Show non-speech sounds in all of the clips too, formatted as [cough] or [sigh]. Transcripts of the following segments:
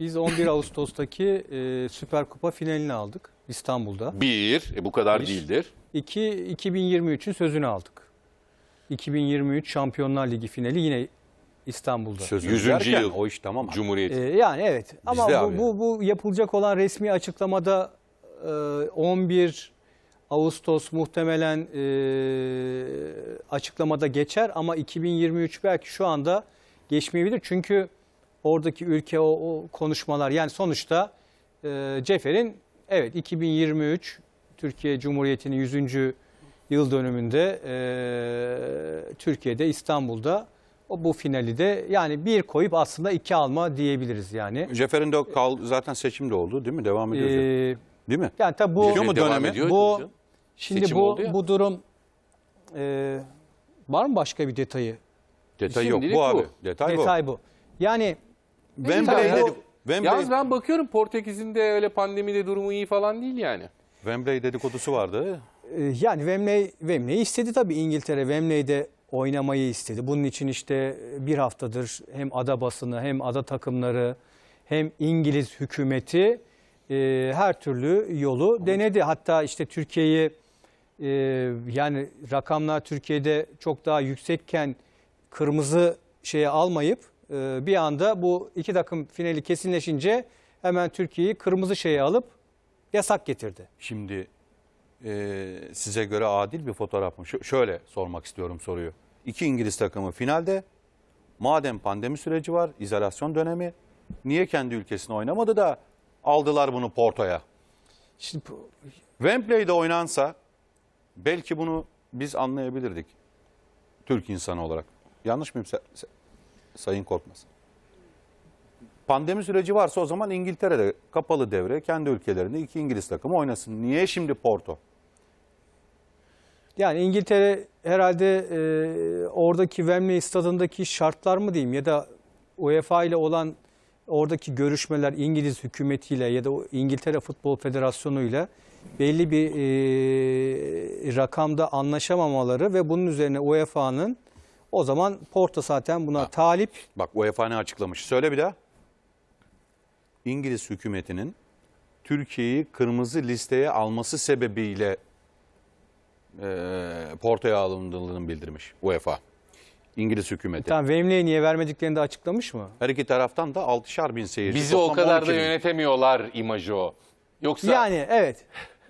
Biz 11 Ağustos'taki e, Süper Kupa finalini aldık İstanbul'da. Bir, e, bu kadar Bir. değildir. 2 2023'ün sözünü aldık. 2023 Şampiyonlar Ligi finali yine İstanbul'da. Sözünü 100. derken yıl. O iş tamam. abi. Cumhuriyet. Ee, yani evet ama Bizde bu, bu, bu yapılacak olan resmi açıklamada e, 11 Ağustos muhtemelen e, açıklamada geçer ama 2023 belki şu anda geçmeyebilir. Çünkü oradaki ülke o, o konuşmalar yani sonuçta e, Cefer'in evet 2023 Türkiye Cumhuriyeti'nin 100. yıl dönümünde e, Türkiye'de İstanbul'da o bu finali de yani bir koyup aslında iki alma diyebiliriz yani. Cefer'in de kal zaten seçim de oldu değil mi? Devam ediyor. Ee, değil mi? yani tabii bu Bitiyor mu Devam dönemi? ediyor bu şimdi Seçim bu bu durum e, var mı başka bir detayı? Detay yok. Bu abi. bu. Detay, bu. Detay bu. Yani Wembley Detay dedi. bu. Wembley, Yalnız ben bakıyorum Portekiz'in de öyle pandemide durumu iyi falan değil yani. Wembley dedikodusu vardı. e, yani Wembley Wembley istedi tabii İngiltere Wembley'de oynamayı istedi. Bunun için işte bir haftadır hem ada basını hem ada takımları hem İngiliz hükümeti e, her türlü yolu denedi. Hatta işte Türkiye'yi e, yani rakamlar Türkiye'de çok daha yüksekken kırmızı şeye almayıp e, bir anda bu iki takım finali kesinleşince hemen Türkiye'yi kırmızı şeye alıp yasak getirdi. Şimdi e, size göre adil bir fotoğraf mı? Ş- şöyle sormak istiyorum soruyu. İki İngiliz takımı finalde. Madem pandemi süreci var, izolasyon dönemi. Niye kendi ülkesine oynamadı da aldılar bunu Porto'ya? Şimdi bu- Wembley'de oynansa belki bunu biz anlayabilirdik. Türk insanı olarak. Yanlış mıyım Sayın Korkmaz? Pandemi süreci varsa o zaman İngiltere'de kapalı devre kendi ülkelerinde iki İngiliz takımı oynasın. Niye şimdi Porto? Yani İngiltere herhalde e, oradaki Wembley stadındaki şartlar mı diyeyim ya da UEFA ile olan oradaki görüşmeler İngiliz hükümetiyle ya da İngiltere Futbol Federasyonu ile belli bir e, rakamda anlaşamamaları ve bunun üzerine UEFA'nın o zaman Porto zaten buna talip. Bak UEFA ne açıklamış? Söyle bir daha. İngiliz hükümetinin Türkiye'yi kırmızı listeye alması sebebiyle e, Porto'ya alındığını bildirmiş UEFA. İngiliz hükümeti. Tamam Wembley'e niye vermediklerini de açıklamış mı? Her iki taraftan da 6'şar bin seyirci. Bizi o kadar 12 da bin. yönetemiyorlar imajı o. Yoksa Yani evet.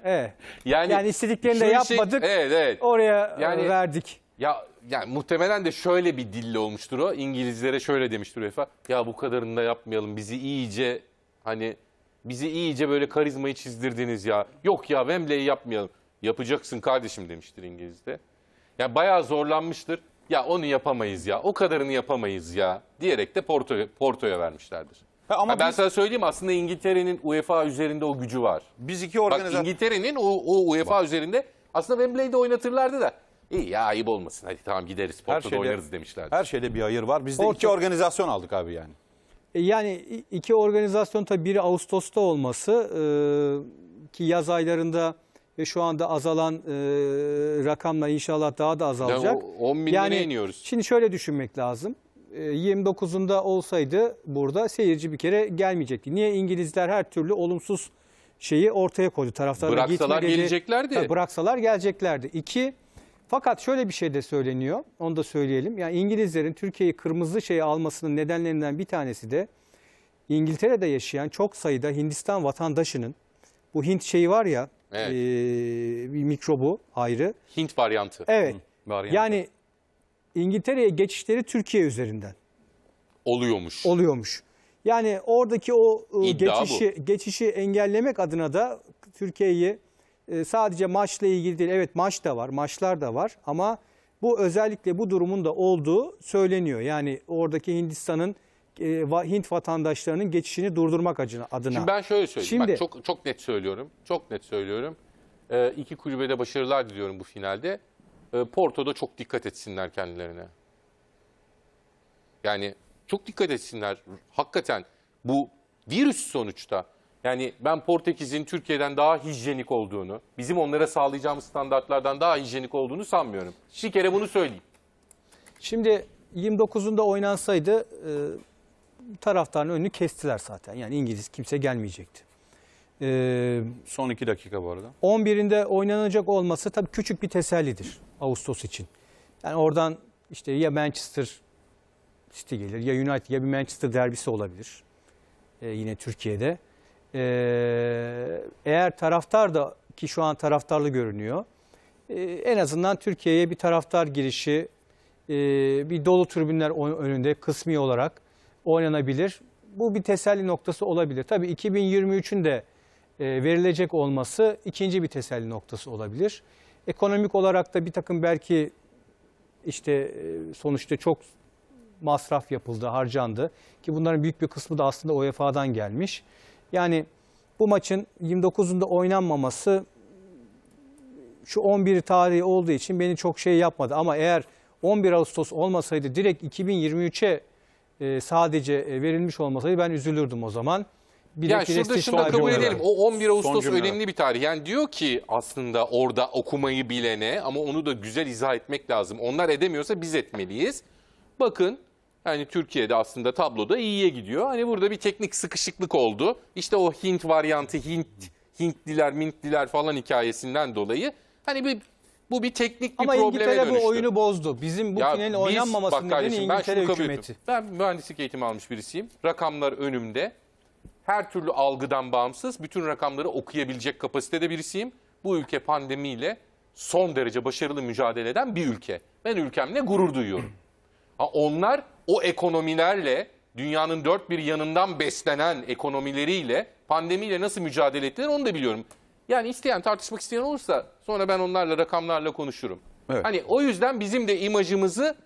Evet. [laughs] yani, Yani istediklerini de yapmadık. evet evet. Oraya e, Yani- verdik. Ya yani muhtemelen de şöyle bir dille olmuştur o. İngilizlere şöyle demiştir UEFA. Ya bu kadarını da yapmayalım. Bizi iyice hani bizi iyice böyle karizmayı çizdirdiniz ya. Yok ya Wembley'i yapmayalım. Yapacaksın kardeşim demiştir İngiliz de. Yani bayağı zorlanmıştır. Ya onu yapamayız ya. O kadarını yapamayız ya diyerek de Porto Porto'ya vermişlerdir. Ha, ama Ha, ben biz, sana söyleyeyim aslında İngiltere'nin UEFA üzerinde o gücü var. biz iki Bak organizasyon... İngiltere'nin o, o UEFA üzerinde aslında Wembley'de oynatırlardı da. İyi ya ayıp olmasın hadi tamam gideriz Porto'da şeyde- oynarız demişlerdi. Her şeyde bir hayır var. Biz de Porto- iki organizasyon aldık abi yani. E, Yani i- iki organizasyon tabii biri Ağustos'ta olması e, ki yaz aylarında ve şu anda azalan e, rakamla inşallah daha da azalacak. Yani o 10 binlere iniyoruz. Şimdi şöyle düşünmek lazım. E, 29'unda olsaydı burada seyirci bir kere gelmeyecekti. Niye İngilizler her türlü olumsuz şeyi ortaya koydu. Taraftarlar Bıraksalar gitme dedi. geleceklerdi. Tabii bıraksalar geleceklerdi. İki, fakat şöyle bir şey de söyleniyor. Onu da söyleyelim. Yani İngilizlerin Türkiye'yi kırmızı şeye almasının nedenlerinden bir tanesi de İngiltere'de yaşayan çok sayıda Hindistan vatandaşının bu Hint şeyi var ya Evet. e, bir mikrobu ayrı. Hint varyantı Evet. Var yani. Yani İngiltere'ye geçişleri Türkiye üzerinden oluyormuş. oluyormuş. Yani oradaki o e, İddia geçişi geçişi engellemek adına da Türkiye'yi e, sadece maçla ilgili değil. Evet maç da var, maçlar da var ama bu özellikle bu durumun da olduğu söyleniyor. Yani oradaki Hindistan'ın e, Hint vatandaşlarının geçişini durdurmak adına. Şimdi ben şöyle söyleyeyim. Şimdi- Bak çok çok net söylüyorum. Çok net söylüyorum. Ee, iki kulübe de başarılar diliyorum bu finalde. Ee, Porto'da çok dikkat etsinler kendilerine. Yani çok dikkat etsinler. Hakikaten bu virüs sonuçta. Yani ben Portekiz'in Türkiye'den daha hijyenik olduğunu, bizim onlara sağlayacağımız standartlardan daha hijyenik olduğunu sanmıyorum. Bir kere bunu söyleyeyim. Şimdi 29'unda oynansaydı e, taraftarın önünü kestiler zaten. Yani İngiliz kimse gelmeyecekti. Ee, Son iki dakika bu arada. 11'inde oynanacak olması tabii küçük bir tesellidir Ağustos için. Yani oradan işte ya Manchester City gelir ya United ya bir Manchester derbisi olabilir. Ee, yine Türkiye'de. Ee, eğer taraftar da ki şu an taraftarlı görünüyor. e, en azından Türkiye'ye bir taraftar girişi e, bir dolu tribünler önünde kısmi olarak oynanabilir. Bu bir teselli noktası olabilir. Tabii 2023'ün de e, verilecek olması ikinci bir teselli noktası olabilir. Ekonomik olarak da bir takım belki işte e, sonuçta çok masraf yapıldı, harcandı ki bunların büyük bir kısmı da aslında UEFA'dan gelmiş. Yani bu maçın 29'unda oynanmaması şu 11 tarihi olduğu için beni çok şey yapmadı ama eğer 11 Ağustos olmasaydı direkt 2023'e e, sadece e, verilmiş olmasaydı ben üzülürdüm o zaman. Bir Ya şurada şunu da kabul edelim. O 11 Ağustos önemli bir tarih. Yani diyor ki aslında orada okumayı bilene ama onu da güzel izah etmek lazım. Onlar edemiyorsa biz etmeliyiz. Bakın yani Türkiye'de aslında tabloda iyiye gidiyor. Hani burada bir teknik sıkışıklık oldu. İşte o Hint varyantı, Hint Hintliler, Mintliler falan hikayesinden dolayı hani bir bu bir teknik bir Ama probleme İngiltere dönüştü. bu oyunu bozdu. Bizim bu Ya finalin biz- oynanmamasının nedeni ben İngiltere kabul hükümeti. Ben mühendislik eğitimi almış birisiyim. Rakamlar önümde. Her türlü algıdan bağımsız bütün rakamları okuyabilecek kapasitede birisiyim. Bu ülke pandemiyle son derece başarılı mücadele eden bir ülke. Ben ülkemle gurur duyuyorum. Ha, onlar o ekonomilerle dünyanın dört bir yanından beslenen ekonomileriyle pandemiyle nasıl mücadele ettiler onu da biliyorum. Yani isteyen tartışmak isteyen olursa sonra ben onlarla rakamlarla konuşurum. Evet. Hani o yüzden bizim de imajımızı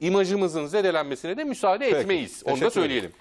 imajımızın zedelenmesine de müsaade Peki, etmeyiz. Onu da söyleyelim.